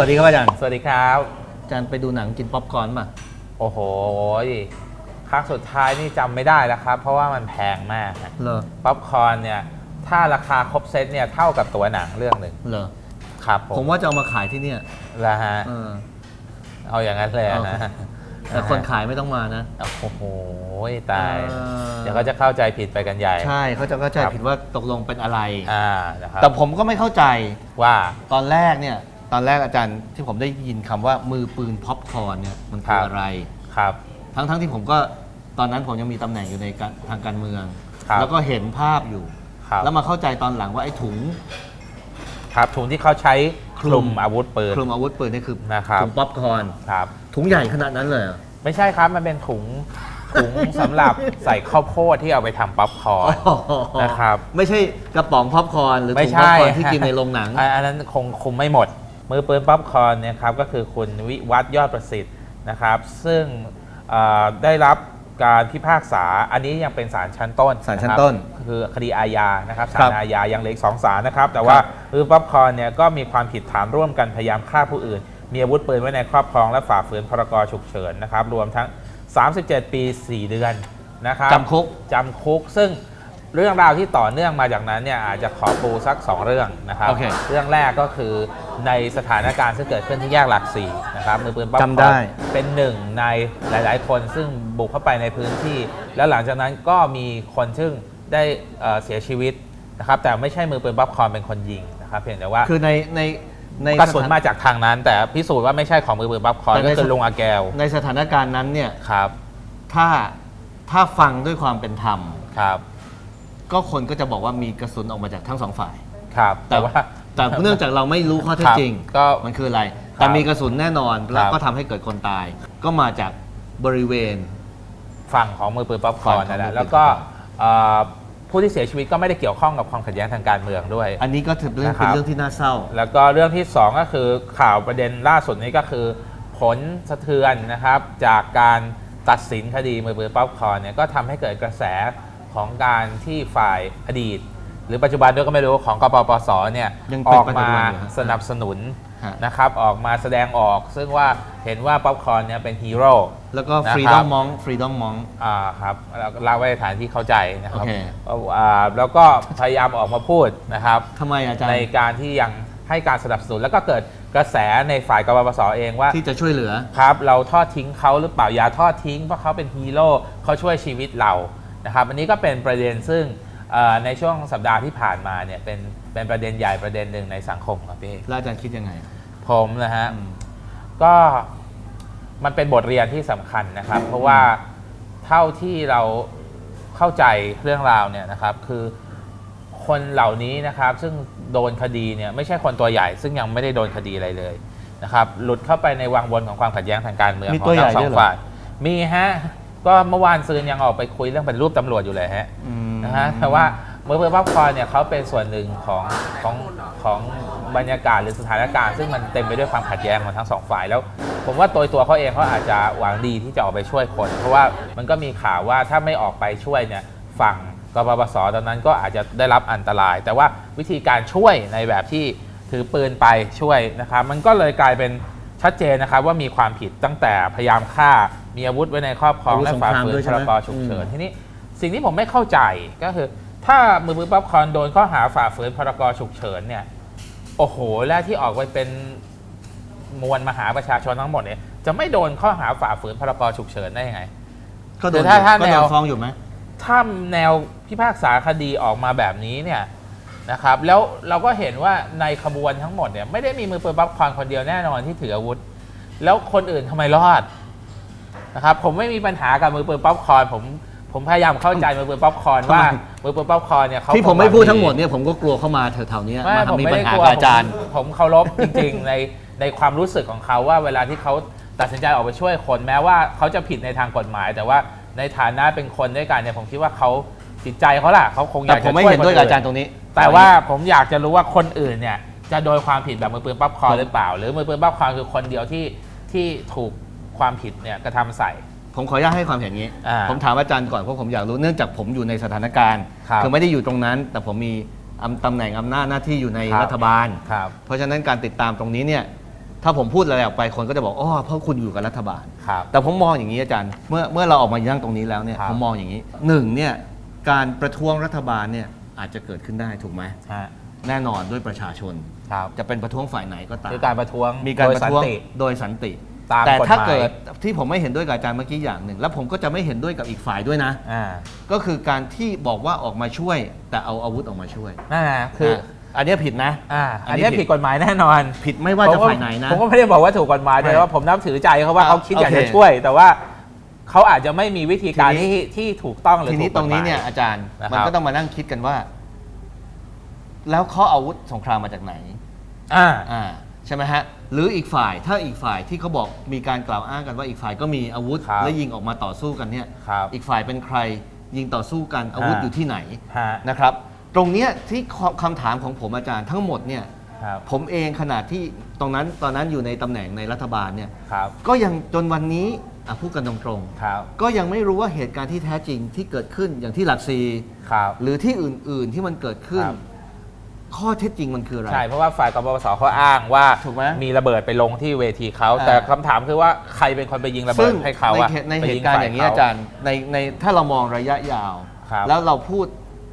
วัสดีครับอาจารย์ สวัสดีครับ อาจารย์ไปดูหนังกินป๊อปคอร์นป่ะ โอ้โห ครั้งสุดท้ายนี่จำไม่ได้แล้วครับ เพราะว่ามันแพงมากฮะเหรอ ป๊อปคอร์นเนี่ย ถ้าราคาครบเซตเนี่ยเท่ากับตัวหนังเรื่องหนึ่งเหรอ ครับผผมมว่าจะเอามาขายที่เนี่ยแล้วฮะ เออ เอาอย่างนั้นเลยเอานะแต่คนขายไม่ต้องมานะ โอ้โห ตาย เออ เดี๋ยวก็จะเข้าใจผิดไปกันใหญ่ ใช่เขาจะเข้าใจครับ ผิดว่าตกลงเป็นอะไร อ่า นะครับแต่ผมก็ไม่เข้าใจว่า ตอนแรกเนี่ย ตอนแรกอาจารย์ที่ผมได้ยินคำว่ามือปืนพ็อปคอร์นเนี่ยมันคืออะไร ครับ ทั้งทั้งที่ผมก็ตอนนั้นผมยังมีตำแหน่งอยู่ในการทางการเมือง ครับแล้วก็เห็นภาพอยู่ ครับ แล้วมาเข้าใจตอนหลังว่าไอ้ถุง ครับถุงที่เขาใช้คลุม อาวุธปืน คลุมอาวุธปืนนี่คือนะครับ ถุงป๊อปคอร์นครับ ถุงใหญ่ขนาดนั้นเลยเหรอ ไม่ใช่ครับ มันเป็นถุง ถุงสำหรับใส่ข้าวโพดที่เอาไปทำป๊อปคอร์น นะครับ ไม่ใช่กระป๋องพ็อปคอร์นหรือไม่ถุงใช่พ็อปคอร์นที่กินในโรงหนัง อันอันนั้นคงคุมไม่หมด มือปืนป๊อปคอร์นเนี่ยครับก็คือคุณวิวัฒน์ยอดประสิทธิ์นะครับ ซึ่งเอ่อได้รับการพิพากษาอันนี้ยังเป็นศาลชั้นต้นศาลชั้นต้นะครับคือคดีอาญานะครับศาครัลบอาญายังเหลืออกสองศาลนะครับ แต่ว่าครับมือป๊อปคอร์นเนี่ยก็มีความผิดฐานร่วมกันพยายามฆ่าผู้อื่น มีอาวุธปืนไว้ในครอบครองและฝ่าฝืนพรกฉุกเฉินนะครับรวมทั้ง 37 ปี 4 เดือนนะครับจำคุกจำคุกซึ่งเรื่องราวที่ต่อเนื่องมาจากนั้นเนี่ยอาจจะขอปูสัก 2 เรื่องนะครับโอเคเรื่องแรกก็คือ ในสถานการณ์ที่เกิดขึ้นที่แยกหลักสี่นะครับมือปืนป๊อปจำได้คอร์นเป็นหนึ่งในหลาย ๆ คนซึ่งบุกเข้าไปในพื้นที่ แล้วหลังจากนั้นก็มีคนซึ่งได้เอ่อเสียชีวิตนะครับแต่ไม่ใช่มือปืนป๊อปคอร์นเป็นคนยิงนะครับเพียงแต่ว่าคือในในในกระสุนสถมาจากทางนั้น แต่พิสูจน์ว่าไม่ใช่ของมือปืนป๊อปคอร์นแต่ในก็คือลุงอาแกวในสถานการณ์นั้นเนี่ยครับถ้าถ้าฟังด้วยความเป็นธรรม ครับก็คนก็จะบอกว่ามีกระสุนออกมาจากทั้งสองฝ่าย ครับ แต่แต่ว่า แต่เนื่องจากเราไม่รู้ข้อเท็จครับจริงก็มันคืออะไร แต่มีกระสุนแน่นอนแล้วครับก็ทำให้เกิดคนตาย ก็มาจากบริเวณฝั่งของมือปืนป๊อปคอร์นฝั่งของนั่นแหละมือปืนแล้วก็เอ่อผู้ที่เสียชีวิตก็ไม่ได้เกี่ยวข้องกับความขัดแย้งทางการเมืองด้วย อันนี้ก็ถือเป็นเรื่องนะครับเป็นเรื่องที่น่าเศร้า แล้วก็เรื่องที่ 2 ก็คือข่าวประเด็นล่าสุดนี้ก็คือ ผลสะเทือนนะครับจากการตัดสินคดีมือปืนป๊อปคอร์นเนี่ยก็ทำให้เกิดกระแสของการที่ฝ่ายอดีต หรือปัจจุบันด้วยก็ไม่รู้ของกปปสเนี่ยยังอเป็นอกปัจจุมาบันอยู่ฮะสนับสนุนฮะ นะครับออกมาแสดงออก ซึ่งว่าเห็นว่าป๊อปคอร์นเนี่ยเป็นฮีโร่ แล้วก็ นะครับฟรีดอมมองฟรีดอมมองอ่าครับแล้วก็เล่าไว้ในฐานที่เข้าใจนะครับโอเค อ่าแล้วก็พยายามออกมาพูดนะครับ ทำไมอาจารในย์การที่ยังให้การสนับสนุนแล้วก็เกิดกระแสในฝ่ายกบปสเองว่าที่จะช่วยเหลือ ครับเราทอดทิ้งเขาหรือเปล่าอย่าทอดทิ้งเพราะเขาเป็นฮีโร่เขาช่วยชีวิตเรานะครับอันนี้ก็เป็นประเด็นซึ่งเอ่อ ในช่วงสัปดาห์ที่ผ่านมาเนี่ยเป็นเป็นประเด็นใหญ่ประเด็นหนึ่งในสังคมครับพี่แล้วอาจารย์คิดยังไง ผมนะฮะอืมก็มันเป็นบทเรียนที่สำคัญนะครับ เพราะว่าเท่าที่เราเข้าใจเรื่องราวเนี่ยนะครับ คือคนเหล่านี้นะครับ ซึ่งโดนคดีเนี่ยไม่ใช่คนตัวใหญ่ ซึ่งยังไม่ได้โดนคดีอะไรเลยนะครับ หลุดเข้าไปในวังวนของความขัดแย้งทางการเมืองมีขอตัวงใหญ่ทั้งสอด้วยงเหรอฝ่ายมีฮะก็เมื่อวานซืนยังออกไปคุยเรื่องเป็นรูปตำรวจอยู่เลยฮะ อืม นะฮะแต่ว่าเมื่อเพื่อป๊อปคอร์นเนี่ยเขาเป็นส่วนหนึ่งของของของบรรยากาศหรือสถานการณ์ ซึ่งมันเต็มไปด้วยความขัดแย้งของทั้งสองฝ่ายแล้ว ผมว่าตัวตัวเขาเองเขาอาจจะหวังดีที่จะออกไปช่วยคน เพราะว่ามันก็มีข่าวว่าถ้าไม่ออกไปช่วยเนี่ยฝั่งกปปสตอนนั้นก็อาจจะได้รับอันตราย แต่ว่าวิธีการช่วยในแบบที่ถือปืนไปช่วยนะครับมันก็เลยกลายเป็นชัดเจนนะครับว่ามีความผิดตั้งแต่พยายามฆ่ามีอาวุธไว้ในครอบครองอาวุธและสงฝ่าครามฝืด้นวยพใช่ไหรมกฉุกเฉินอืมทีนี้ สิ่งที่ผมไม่เข้าใจก็คือ ถ้ามือปืนป๊อปคอร์นโดนข้อหาฝ่าฝืนพรกฉุกเฉินเนี่ย โอ้โห และที่ออกไปเป็นมวลมหาประชาชนทั้งหมดเนี่ย จะไม่โดนข้อหาฝ่าฝืนพรกฉุกเฉินได้ยังไง ก็โดคืนอถ้าถ้าก็แนโดวนฟ้องอยู่ไหมถ้าแนวพิพากษาคดีออกมาแบบนี้เนี่ยนะครับ แล้วเราก็เห็นว่าในขบวนทั้งหมดเนี่ยไม่ได้มีมือปืนป๊อปคอร์นคนเดียวแน่นอนที่ถืออาวุธ แล้วคนอื่นทำไมรอดนะครับ ผมไม่มีปัญหากับมือปืนป๊อปคอร์นผม ผมพยายามเข้าใจมือปืนป๊อปคอร์นว่าทำไมมือปืนป๊อปคอร์นเนี่ยเขาที่ผมไม่พูดทั้งหมดเนี่ยผมก็กลัวเข้ามาแถวๆเนี้ยไม่มาผมทำมีไม่ปัญได้หากลัวกับอาจารย์ผมผมเคารพจริงๆในในความรู้สึกของเขาว่าเวลาที่เขาตัดสินใจออกไปช่วยคนแม้ว่าเขาจะผิดในทางกฎหมาย แต่ว่าในฐานะเป็นคนด้วยกันเนี่ยผมคิดว่าเขาจิตใจเขาล่ะเขาคงอแต่ยากผจะมไม่ช่วยเห็นคนด้วยกับอื่อาจารย์ตรงนี้ แต่ว่าผมอยากจะรู้ว่าคนอื่นเนี่ยจะโดนความผิดแบบมือปืนป๊อปคอร์นหรือเปล่า หรือมือปืนป๊อปคอร์นคือคนเดียวที่ที่ถูกความผิดเนี่ยกระทำใส่ ผมขออนุญาตให้ความเห็นงี้ อ่าผมถามอาจารย์ก่อนเพราะผมอยากรู้เนื่องจากผมอยู่ในสถานการณ์ครับอไม่ได้อยู่ตรงนั้น แต่ผมมีอำตำแหน่งอำนาจหน้าที่อยู่ในครับ รัฐบาล ครับ เพราะฉะนั้นการติดตามตรงนี้เนี่ยถ้าผมพูดอะไรออกไปคนก็จะบอกอ๋อเพราะคุณอยู่กับรัฐบาล ครับ แต่ผมมองอย่างนี้อาจารย์เมื่อเมื่อเราออกมานั่งตรงนี้แล้วเนี่ยครับ ผมมองอย่างนี้หนึ่งเนี่ยการประท้วงรัฐบาลเนี่ยอาจจะเกิดขึ้นได้ถูกไหมฮะแน่นอนด้วยประชาชน ครับจะเป็นประท้วงฝ่ายไหนก็ตาม คือการประท้วงมีการโดยประสันท้วงติ โดยสันติ ตามแต่กฎหมายถ้าเกิดที่ผมไม่เห็นด้วยกับอาจารย์เมื่อกี้อย่างหนึ่ง แล้วผมก็จะไม่เห็นด้วยกับอีกฝ่ายด้วยนะ อ่าก็คือการที่บอกว่าออกมาช่วย แต่เอาอาวุธออกมาช่วยนั่นนะคือะอันเนี้ยผิดนะ อ่าอัอันนนี้นี้ผิผิดดกฎหมายแน่นอนผิดไม่ว่าจะผมก็ฝ่ายไหนนะ ผมก็ไม่ได้บอกว่าถูกกฎหมายไม่แต่ว่าผมนับถือใจเขาว่าอะเขาคิดอยากจะโอเค ช่วย แต่ว่าเขาอาจจะไม่มีวิธีการทีนี้ที่ที่ถูกต้องหรือทีนี้ถูกตกรฎงหมายนี้เนี่ยอาจารย์นะครับ มันก็ต้องมานั่งคิดกันว่า แล้วเขาอาวุธสงครามมาจากไหน อ่า อ่า ใช่ไหมฮะหรืออีกฝ่ายถ้าอีกฝ่ายที่เขาบอกมีการกล่าวอ้างกันว่าอีกฝ่ายก็มีอาวุธ ครับและยิงออกมาต่อสู้กันเนี่ยครับอีกฝ่ายเป็นใครยิงต่อสู้กันอาวุธอ่าอยู่ที่ไหนฮะ นะครับ ตรงเนี้ยที่คำถามของผมอาจารย์ทั้งหมดเนี่ยครับ ผมเองขนาดที่ตรงนั้นตอนนั้นอยู่ในตำแหน่งในรัฐบาลเนี่ยครับ ก็ยังจนวันนี้อะพูดกันตรงครับ ๆก็ยังไม่รู้ว่าเหตุการณ์ที่แท้จริงที่เกิดขึ้นอย่างที่หลักซีครับ หรือที่อื่น ๆ ที่มันเกิดขึ้น ครับ ข้อเท็จจริงมันคืออะไร ใช่ เพราะว่าฝ่ายกบพศเขาอ้างว่าถูกไหมมีระเบิดไปลงที่เวทีเขาอ่าแต่คำถามคือว่าใครเป็นคนไปยิงระเบิซึ่ดงให้เขาในอะเหตุในไปเหยิตุการณ์ฝ่อย่างนี้เขอาจารย์ในในถ้าเรามองระยะยาวครับแล้วเราพูด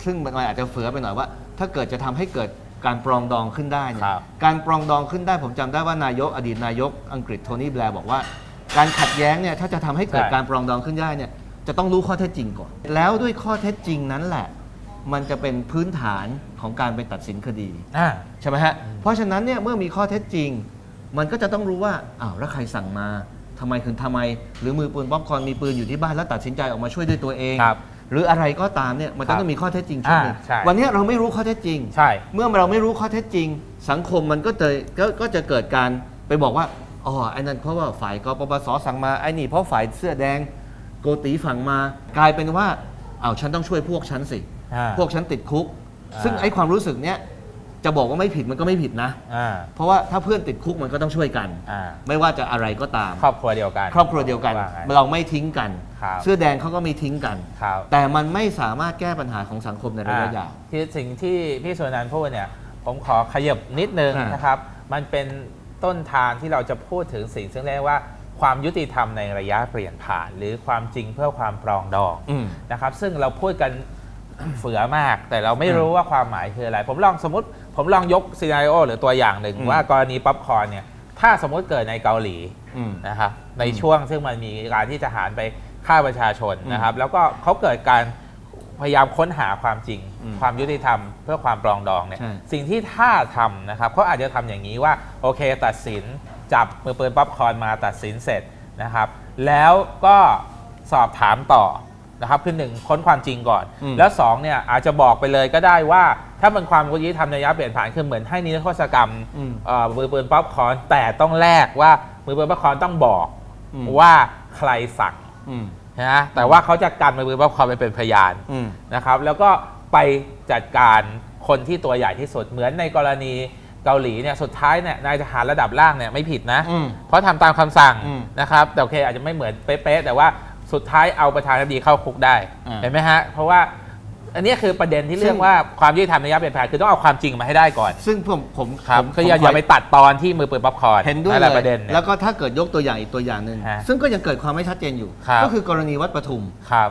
ซึ่งมันอาจจะเฟือไปหน่อยว่า ถ้าเกิดจะทำให้เกิดการปรองดองขึ้นได้เนี่ยครับการปรองดองขึ้นได้ผมจำได้ว่านายกอดีตนายกอังกฤษโทนี่แบร์บอกว่า การขัดแย้งเนี่ยถ้าจะทำให้เกิดใช่การปรองดองขึ้นได้เนี่ยจะต้องรู้ข้อเท็จจริงก่อน แล้วด้วยข้อเท็จจริงนั้นแหละ มันจะเป็นพื้นฐานของการไปตัดสินคดีอ่า ใช่ไหมฮะ เพราะฉะนั้นเนี่ยเมื่อมีข้อเท็จจริง มันก็จะต้องรู้ว่าอ้าวแล้วใครสั่งมาทำไมคือทำไม หรือมือปืนป๊อปคอร์นมีปืนอยู่ที่บ้านแล้วตัดสินใจออกมาช่วยด้วยตัวเอง ครับหรืออะไรก็ตามเนี่ยมันครัต้อบงมีข้อเท็จจริงชุดหนึ่งอ่าใช่ วันนี้เราไม่รู้ข้อเท็จจริง ใช่ เมื่อเราไม่รู้ข้อเท็จจริง สังคมมันก็จะก็ก็จะเกิดการไปบอกว่าอ๋อไอ้นั่นเพราะว่าฝ่ายกปปสสั่งมาไอ้นี่เพราะฝ่ายเสื้อแดง โกตีฝั่งมากลายเป็นว่าอ้าวฉันต้องช่วยพวกฉันสิ อ่าพวกฉันติดคุก อ่า ซึ่งไอ้ความรู้สึกเนี้ยจะบอกว่าไม่ผิดมันก็ไม่ผิดนะ อ่าเพราะว่าถ้าเพื่อนติดคุกมันก็ต้องช่วยกัน อ่าไม่ว่าจะอะไรก็ตาม ครอบครัวเดียวกันครอบครัวเดียวกันว่าไง เราไม่ทิ้งกัน ครับ เสื้อแดงเขาก็ไม่ทิ้งกัน ครับ แต่มันไม่สามารถแก้ปัญหาของสังคมในระยะยาวอ่ที่สิ่งที่พี่สุนันท์พูดเนี่ยผมขอขยับนิดนึงอ่าน นะครับ มันเป็นต้นทางที่เราจะพูดถึงสิ่งซึ่งเรียกว่าความยุติธรรมในระยะเปลี่ยนผ่าน หรือความจริงเพื่อความปรองดองอืม นะครับ ซึ่งเราพูดกัน เฟือมาก แต่เราไม่รู้ว่าความหมายคืออะไร ผมลองสมมติผมลองยกซีนารีโอหรือตัวอย่างหนึ่งอืมว่ากรณีป๊อปคอร์นเนี่ยถ้าสมมติเกิดในเกาหลีอืมนะครับในช่วงซึ่งมันมีการที่ทหารไปฆ่าประชาชนนะครับ แล้วก็เขาเกิดการพยายามค้นหาความจริงอืมความยุติธรรมเพื่อความปรองดองเนี่ยใช่สิ่งที่ถ้าทำนะครับเขาอาจจะทำอย่างนี้ว่าโอเค ตัดสินจับมือปืนป๊อปคอร์นมาตัดสินเสร็จนะครับ แล้วก็สอบถามต่อ นะครับคือหนึ่งค้นความจริงก่อนอืมแล้วสองเนี่ยอาจจะบอกไปเลยก็ได้ว่า ถ้าเป็นความยุติธรรมในระยะเปลี่ยนผ่านคือเหมือนให้นิรโทษกรรมอืมเอ่อมือปืนป๊อปคอร์นแต่ต้องแลกว่ามือปืนป๊อปคอร์นต้องบอกอืมว่าใครสั่งอืมนะแต่ว่าเขาจะกันมือปืนป๊อปคอร์นไปเป็นพยานอืมนะครับแล้วก็ไปจัดการคนที่ตัวใหญ่ที่สุดเหมือนในกรณีเกาหลีเนี่ยสุดท้ายเนี่ยนายทหารระดับล่างเนี่ยไม่ผิดนะอืมเพราะทำตามคำสั่งอืมนะครับแต่โอเคอาจจะไม่เหมือนเป๊ะๆแต่ว่า สุดท้ายเอาประธานาธิบดีเข้าคุกได้อ่า เห็นไหมฮะเพราะว่าอันนี้คือประเด็นที่ซึ่เรื่องงว่าความยุติธรรมในระยะเปลี่ยนผ่านคือต้องเอาความจริงมาให้ได้ก่อนซึ่งผมผมครับผมคืออย่าผมอย่าไปตัดตอนที่มือปืนป๊อปคอร์นเห็นด้วยนั่นเลแหละยประเด็นเนี่ย แล้วก็ถ้าเกิดยกตัวอย่างอีกตัวอย่างหนึ่งฮะซึ่งก็ยังเกิดความไม่ชัดเจนอยู่ ครับ ก็คือกรณีวัดปทุมครับ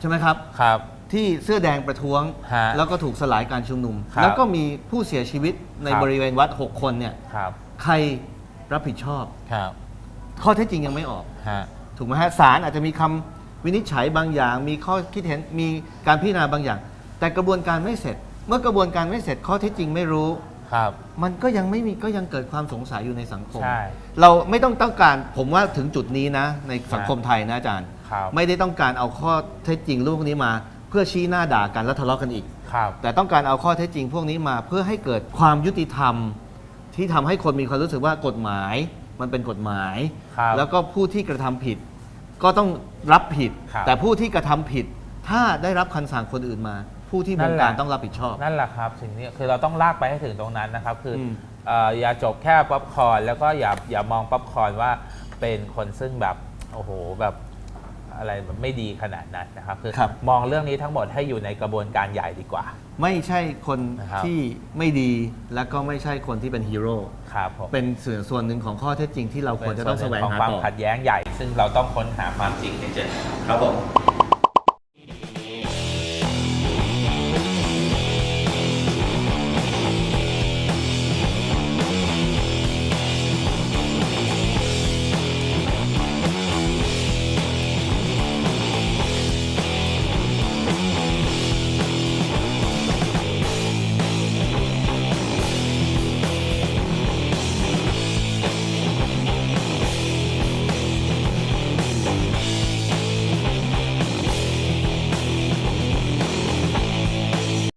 ใช่ไหมครับ ครับ ที่เสื้อแดงประท้วง ฮะแล้วก็ถูกสลายการชุมนุม ครับแล้วก็มีผู้เสียชีวิตในครับ บริเวณวัด 6 คนเนี่ยครับใครรับผิดชอบ ครับข้อเท็จจริงยังไม่ออก ฮะ ถูกไหมฮะศาลอาจจะมีคำวินิจฉัยบางอย่าง มีข้อคิดเห็นมีการพิจารณาบางอย่าง แต่กระบวนการไม่เสร็จ เมื่อกระบวนการไม่เสร็จข้อเท็จจริงไม่รู้ ครับ มันก็ยังไม่มีก็ยังเกิดความสงสัยอยู่ในสังคม ใช่เราไม่ต้องต้องการผมว่าถึงจุดนี้นะ ในสังคมไทยนะอาจารย์ ครับ ไม่ได้ต้องการเอาข้อเท็จจริงเรื่องพวกนี้มา เพื่อชี้หน้าด่ากันแล้วทะเลาะกันอีก ครับ แต่ต้องการเอาข้อเท็จจริงพวกนี้มาเพื่อให้เกิดความยุติธรรม ที่ทำให้คนมีความรู้สึกว่ากฎหมาย มันเป็นกฎหมาย ครับแล้วก็ผู้ที่กระทำผิด ก็ต้องรับผิดแต่ผู้ที่กระทำผิด ถ้าได้รับคำสั่งคนอื่นมา ผู้ที่บงการต้องรับผิดชอบ นั่นแหละครับสิ่งนี้คือเราต้องลากไปให้ถึงตรงนั้นนะครับ คืออออย่าจบแค่ป๊อปคอร์นแล้วก็อย่าอย่ามองป๊อปคอร์นว่าเป็นคนซึ่งแบบโอ้โหแบบอะไรแบบไม่ดีขนาดนั้นนะครับ คือคมองเรื่องนี้ทั้งหมดให้อยู่ในกระบวนการใหญ่ดีกว่า ไม่ใช่คนคที่ไม่ดีและก็ไม่ใช่คนที่เป็นฮีโร่เป็นส่วนส่วนหนึ่งของข้อเท็จจริงที่เราควรจะต้องแสวงหาความต่อ ขัดแย้งใซึ่งเราต้องค้นหาความจริงให้เจอครับผม